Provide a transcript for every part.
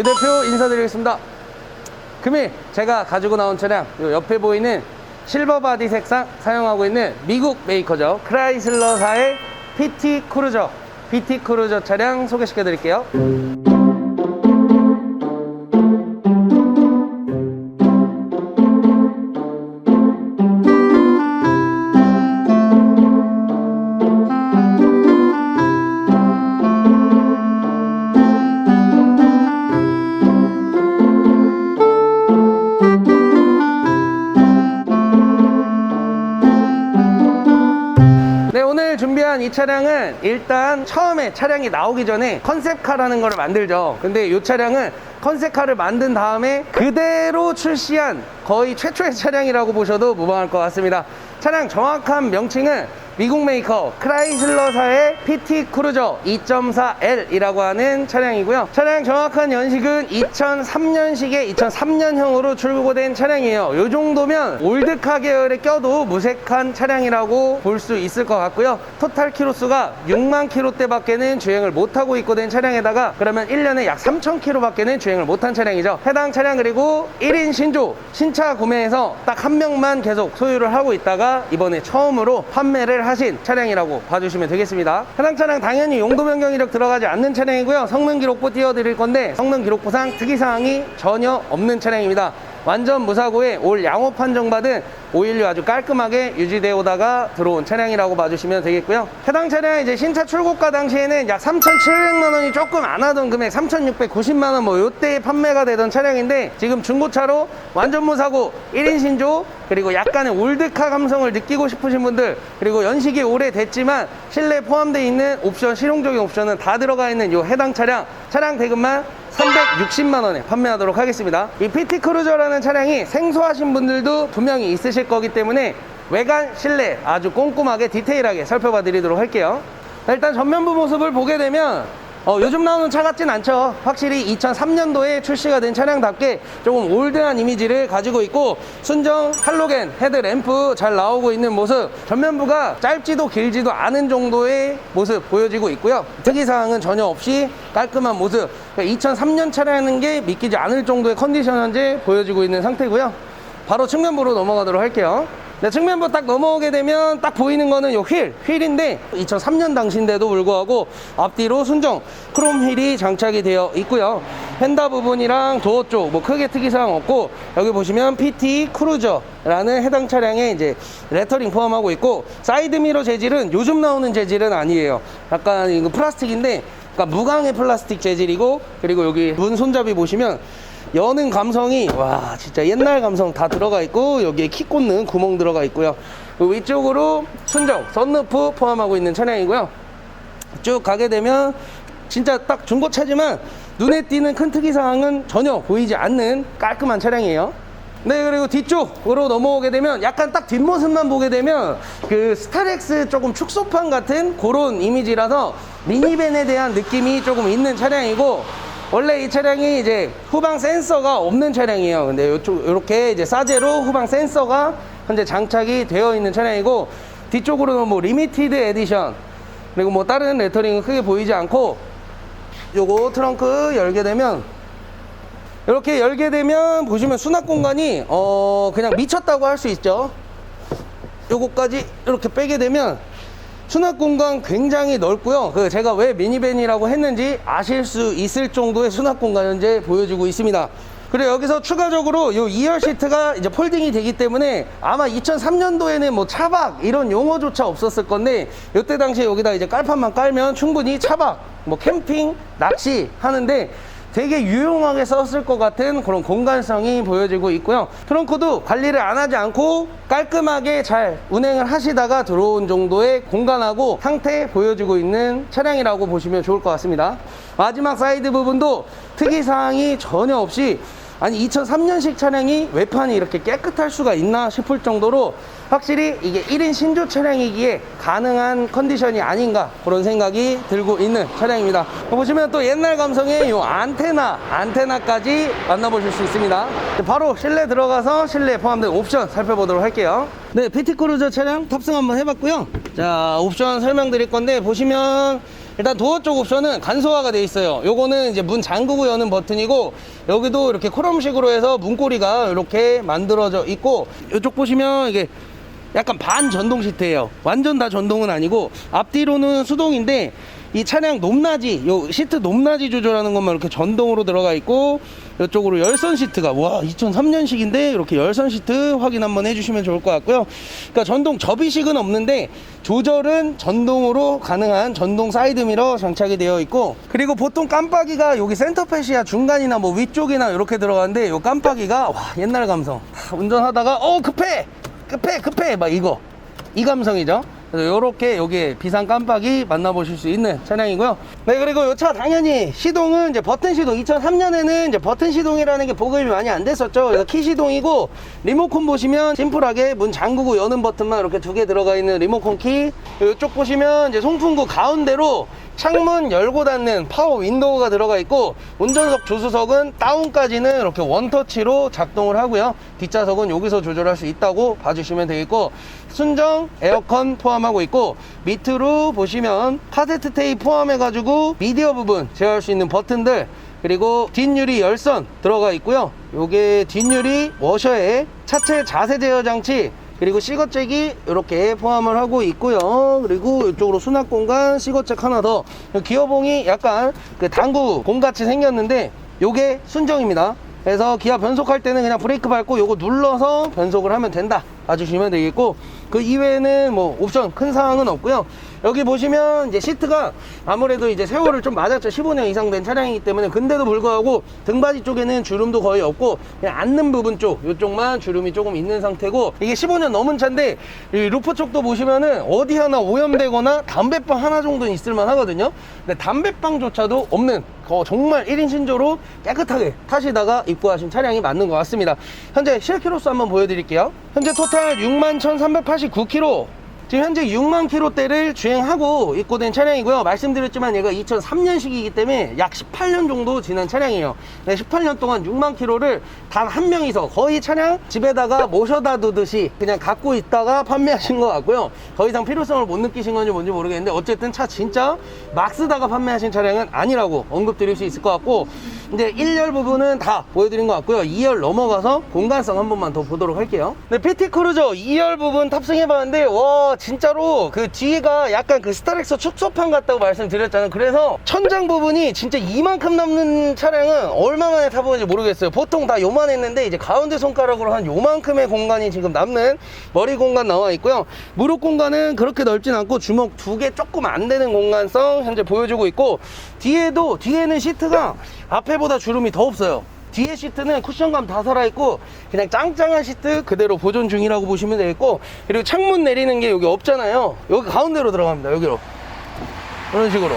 유 대표 인사드리겠습니다. 금일 제가 가지고 나온 차량 요 옆에 보이는 실버 바디 색상 사용하고 있는 미국 메이커죠. 크라이슬러사의 PT 크루저 PT 크루저 차량 소개시켜 드릴게요. 이 차량은 일단 처음에 차량이 나오기 전에 컨셉카라는 걸 만들죠. 근데 이 차량은 컨셉카를 만든 다음에 그대로 출시한 거의 최초의 차량이라고 보셔도 무방할 것 같습니다. 차량 정확한 명칭은 미국 메이커 크라이슬러사의 PT 크루저 2.4L이라고 하는 차량이고요. 차량 정확한 연식은 2003년식의 2003년형으로 출고된 차량이에요. 이 정도면 올드카 계열에 껴도 무색한 차량이라고 볼 수 있을 것 같고요. 토탈 키로수가 6만 키로대밖에는 주행을 못하고 입고된 차량에다가 그러면 1년에 약 3천 키로밖에는 주행을 못한 차량이죠. 해당 차량 그리고 1인 신조 신차 구매해서 딱 한 명만 계속 소유를 하고 있다가 이번에 처음으로 판매를 하신 차량이라고 봐주시면 되겠습니다. 해당 차량 당연히 용도 변경 이력 들어가지 않는 차량이고요. 성능 기록부 띄워드릴 건데 성능 기록부상 특이사항이 전혀 없는 차량입니다. 완전 무사고에 올 양호 판정받은 오일류 아주 깔끔하게 유지되어 오다가 들어온 차량이라고 봐주시면 되겠고요. 해당 차량 이제 신차 출고가 당시에는 약 3,700만 원이 조금 안 하던 금액 3,690만 원 뭐 요때 판매가 되던 차량인데 지금 중고차로 완전 무사고 1인 신조 그리고 약간의 올드카 감성을 느끼고 싶으신 분들 그리고 연식이 오래됐지만 실내 포함되어 있는 옵션 실용적인 옵션은 다 들어가 있는 요 해당 차량 차량 대금만 360만 원에 판매하도록 하겠습니다. 이 PT 크루저라는 차량이 생소하신 분들도 분명히 있으실 거기 때문에 외관, 실내 아주 꼼꼼하게 디테일하게 살펴봐 드리도록 할게요. 자, 일단 전면부 모습을 보게 되면 어, 요즘 나오는 차 같진 않죠. 확실히 2003년도에 출시가 된 차량답게 조금 올드한 이미지를 가지고 있고 순정 할로겐 헤드램프 잘 나오고 있는 모습 전면부가 짧지도 길지도 않은 정도의 모습 보여지고 있고요. 특이사항은 전혀 없이 깔끔한 모습 2003년 차량인 게 믿기지 않을 정도의 컨디션 현재 보여지고 있는 상태고요. 바로 측면부로 넘어가도록 할게요. 네, 측면부 딱 넘어오게 되면 딱 보이는 거는 요 휠, 휠인데 2003년 당시인데도 불구하고 앞뒤로 순정 크롬 휠이 장착이 되어 있고요. 펜다 부분이랑 도어 쪽 뭐 크게 특이사항 없고 여기 보시면 PT 크루저라는 해당 차량에 이제 레터링 포함하고 있고 사이드 미러 재질은 요즘 나오는 재질은 아니에요. 약간 이거 플라스틱인데 그러니까 무광의 플라스틱 재질이고 그리고 여기 문 손잡이 보시면 여는 감성이 와 진짜 옛날 감성 다 들어가 있고 여기에 키 꽂는 구멍 들어가 있고요. 그 위쪽으로 순정 썬루프 포함하고 있는 차량이고요. 쭉 가게 되면 진짜 딱 중고차지만 눈에 띄는 큰 특이사항은 전혀 보이지 않는 깔끔한 차량이에요. 네 그리고 뒤쪽으로 넘어오게 되면 약간 딱 뒷모습만 보게 되면 그 스타렉스 조금 축소판 같은 그런 이미지라서 미니밴에 대한 느낌이 조금 있는 차량이고 원래 이 차량이 이제 후방 센서가 없는 차량이에요. 근데 요쪽 이렇게 이제 사제로 후방 센서가 현재 장착이 되어 있는 차량이고 뒤쪽으로는 뭐 리미티드 에디션 그리고 뭐 다른 레터링은 크게 보이지 않고 요거 트렁크 열게 되면 이렇게 열게 되면 보시면 수납 공간이 어 그냥 미쳤다고 할 수 있죠. 요거까지 이렇게 빼게 되면 수납 공간 굉장히 넓고요. 그 제가 왜 미니밴이라고 했는지 아실 수 있을 정도의 수납 공간 현재 보여주고 있습니다. 그리고 여기서 추가적으로 요 2열 시트가 이제 폴딩이 되기 때문에 아마 2003년도에는 뭐 차박 이런 용어조차 없었을 건데 이때 당시에 여기다 이제 깔판만 깔면 충분히 차박, 뭐 캠핑, 낚시 하는데 되게 유용하게 썼을 것 같은 그런 공간성이 보여지고 있고요. 트렁크도 관리를 안 하지 않고 깔끔하게 잘 운행을 하시다가 들어온 정도의 공간하고 상태 보여지고 있는 차량이라고 보시면 좋을 것 같습니다. 마지막 사이드 부분도 특이사항이 전혀 없이 아니 2003년식 차량이 외판이 이렇게 깨끗할 수가 있나 싶을 정도로 확실히 이게 1인 신조 차량이기에 가능한 컨디션이 아닌가 그런 생각이 들고 있는 차량입니다. 보시면 또 옛날 감성의 이 안테나 안테나까지 만나보실 수 있습니다. 바로 실내 들어가서 실내에 포함된 옵션 살펴보도록 할게요. 네 PT 크루저 차량 탑승 한번 해봤고요. 자 옵션 설명드릴 건데 보시면 일단 도어 쪽 옵션은 간소화가 돼 있어요. 요거는 이제 문 잠그고 여는 버튼이고 여기도 이렇게 코럼식으로 해서 문고리가 이렇게 만들어져 있고 이쪽 보시면 이게 약간 반 전동 시트예요. 완전 다 전동은 아니고 앞뒤로는 수동인데 이 차량 높낮이, 요 시트 높낮이 조절하는 것만 이렇게 전동으로 들어가 있고 이쪽으로 열선 시트가 와 2003년식인데 이렇게 열선 시트 확인 한번 해주시면 좋을 것 같고요. 그러니까 전동 접이식은 없는데 조절은 전동으로 가능한 전동 사이드 미러 장착이 되어 있고 그리고 보통 깜빡이가 여기 센터페시아 중간이나 뭐 위쪽이나 이렇게 들어가는데 요 깜빡이가 와 옛날 감성. 하, 운전하다가 어 급해! 급해 급해! 막 이거. 이 감성이죠 그래서 요렇게 여기에 비상 깜빡이 만나보실 수 있는 차량이고요. 네 그리고 요차 당연히 시동은 이제 버튼 시동. 2003년에는 이제 버튼 시동이라는 게 보급이 많이 안 됐었죠. 그래서 키 시동이고 리모컨 보시면 심플하게 문 잠그고 여는 버튼만 이렇게 두 개 들어가 있는 리모컨 키. 이쪽 보시면 이제 송풍구 가운데로 창문 열고 닫는 파워 윈도우가 들어가 있고 운전석 조수석은 다운까지는 이렇게 원터치로 작동을 하고요. 뒷좌석은 여기서 조절할 수 있다고 봐주시면 되겠고 순정 에어컨 포함 하고 있고 밑으로 보시면 카세트 테이프 포함해 가지고 미디어 부분 제어할 수 있는 버튼들 그리고 뒷유리 열선 들어가 있고요 요게 뒷유리 워셔에 차체 자세 제어 장치 그리고 시거잭이 이렇게 포함을 하고 있고요. 그리고 이쪽으로 수납 공간 시거잭 하나 더. 기어봉이 약간 그 당구 공 같이 생겼는데 요게 순정입니다. 그래서 기아 변속할 때는 그냥 브레이크 밟고 요거 눌러서 변속을 하면 된다. 봐주시면 되겠고 그 이외에는 뭐 옵션 큰 사항은 없고요. 여기 보시면 이제 시트가 아무래도 이제 세월을 좀 맞았죠. 15년 이상 된 차량이기 때문에 근데도 불구하고 등받이 쪽에는 주름도 거의 없고 그냥 앉는 부분 쪽 이쪽만 주름이 조금 있는 상태고 이게 15년 넘은 차인데 이 루프 쪽도 보시면은 어디 하나 오염되거나 담배빵 하나 정도는 있을만 하거든요. 근데 담배빵조차도 없는 거 정말 1인 신조로 깨끗하게 타시다가 입고하신 차량이 맞는 것 같습니다. 현재 실키로수 한번 보여드릴게요. 현재 토탈 61,389km 지금 현재 6만 킬로대를 주행하고 입고된 차량이고요. 말씀드렸지만 얘가 2003년식이기 때문에 약 18년 정도 지난 차량이에요. 네, 18년 동안 6만 킬로를 단 한 명이서 거의 차량 집에다가 모셔다 두듯이 그냥 갖고 있다가 판매하신 것 같고요. 더 이상 필요성을 못 느끼신 건지 뭔지 모르겠는데 어쨌든 차 진짜 막 쓰다가 판매하신 차량은 아니라고 언급드릴 수 있을 것 같고 이제 1열 부분은 다 보여드린 것 같고요. 2열 넘어가서 공간성 한 번만 더 보도록 할게요. 네, PT 크루저 2열 부분 탑승해봤는데 와 진짜로 그 뒤가 약간 그 스타렉스 축소판 같다고 말씀드렸잖아요. 그래서 천장 부분이 진짜 이만큼 남는 차량은 얼마 만에 타보는지 모르겠어요. 보통 다 요만했는데 이제 가운데 손가락으로 한 요만큼의 공간이 지금 남는 머리 공간 나와 있고요. 무릎 공간은 그렇게 넓진 않고 주먹 두 개 조금 안 되는 공간성 현재 보여주고 있고 뒤에도 뒤에는 시트가 앞에보다 주름이 더 없어요. 뒤에 시트는 쿠션감 다 살아있고 그냥 짱짱한 시트 그대로 보존 중이라고 보시면 되겠고 그리고 창문 내리는 게 여기 없잖아요. 여기 가운데로 들어갑니다 여기로. 이런 식으로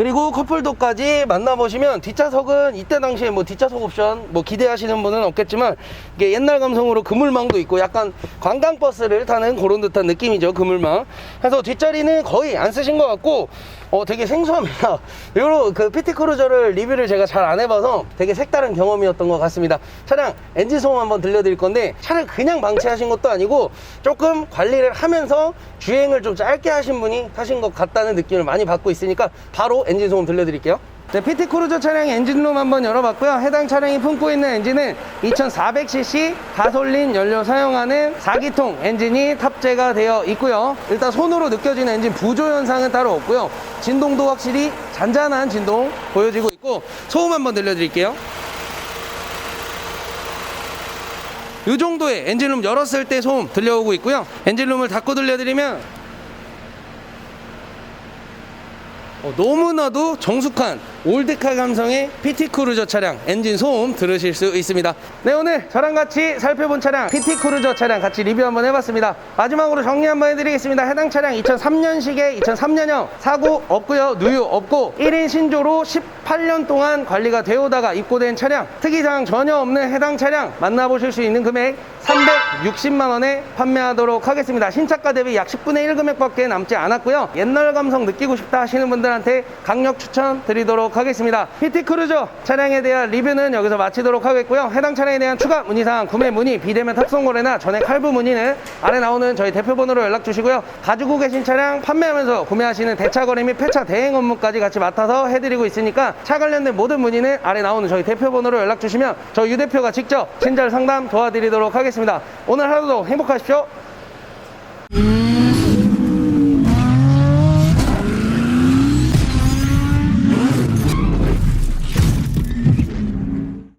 그리고 컵홀더까지 만나보시면 뒷좌석은 이때 당시에 뭐 뒷좌석 옵션 뭐 기대하시는 분은 없겠지만 이게 옛날 감성으로 그물망도 있고 약간 관광버스를 타는 그런 듯한 느낌이죠 그물망. 그래서 뒷자리는 거의 안 쓰신 것 같고 어 되게 생소합니다. 요런 그 PT 크루저를 리뷰를 제가 잘 안 해봐서 되게 색다른 경험이었던 것 같습니다. 차량 엔진 소음 한번 들려드릴 건데 차를 그냥 방치하신 것도 아니고 조금 관리를 하면서 주행을 좀 짧게 하신 분이 타신 것 같다는 느낌을 많이 받고 있으니까 바로 엔진 소음 들려드릴게요 네, PT 크루저 차량 엔진룸 한번 열어봤고요. 해당 차량이 품고 있는 엔진은 2400cc 가솔린 연료 사용하는 4기통 엔진이 탑재가 되어 있고요. 일단 손으로 느껴지는 엔진 부조 현상은 따로 없고요. 진동도 확실히 잔잔한 진동 보여지고 있고 소음 한번 들려드릴게요. 이 정도의 엔진룸 열었을 때 소음 들려오고 있고요. 엔진룸을 닫고 들려드리면 어, 너무나도 정숙한 올드카 감성의 PT 크루저 차량 엔진 소음 들으실 수 있습니다. 네 오늘 저랑 같이 살펴본 차량 PT 크루저 차량 같이 리뷰 한번 해봤습니다. 마지막으로 정리 한번 해드리겠습니다. 해당 차량 2003년식에 2003년형 사고 없고요 누유 없고 1인 신조로 18년 동안 관리가 되어오다가 입고된 차량 특이사항 전혀 없는 해당 차량 만나보실 수 있는 금액 360만 원에 판매하도록 하겠습니다. 신차가 대비 약 10분의 1 금액밖에 남지 않았고요. 옛날 감성 느끼고 싶다 하시는 분들한테 강력 추천 드리도록 하겠습니다. PT 크루저 차량에 대한 리뷰는 여기서 마치도록 하겠고요. 해당 차량에 대한 추가 문의사항, 구매 문의, 비대면 탑승 거래나 전액 할부 문의는 아래 나오는 저희 대표 번호로 연락 주시고요. 가지고 계신 차량 판매하면서 구매하시는 대차 거래 및 폐차 대행 업무까지 같이 맡아서 해드리고 있으니까 차 관련된 모든 문의는 아래 나오는 저희 대표 번호로 연락 주시면 저유 대표가 직접 친절 상담 도와드리도록 하겠습니다. 오늘 하루도 행복하십시오.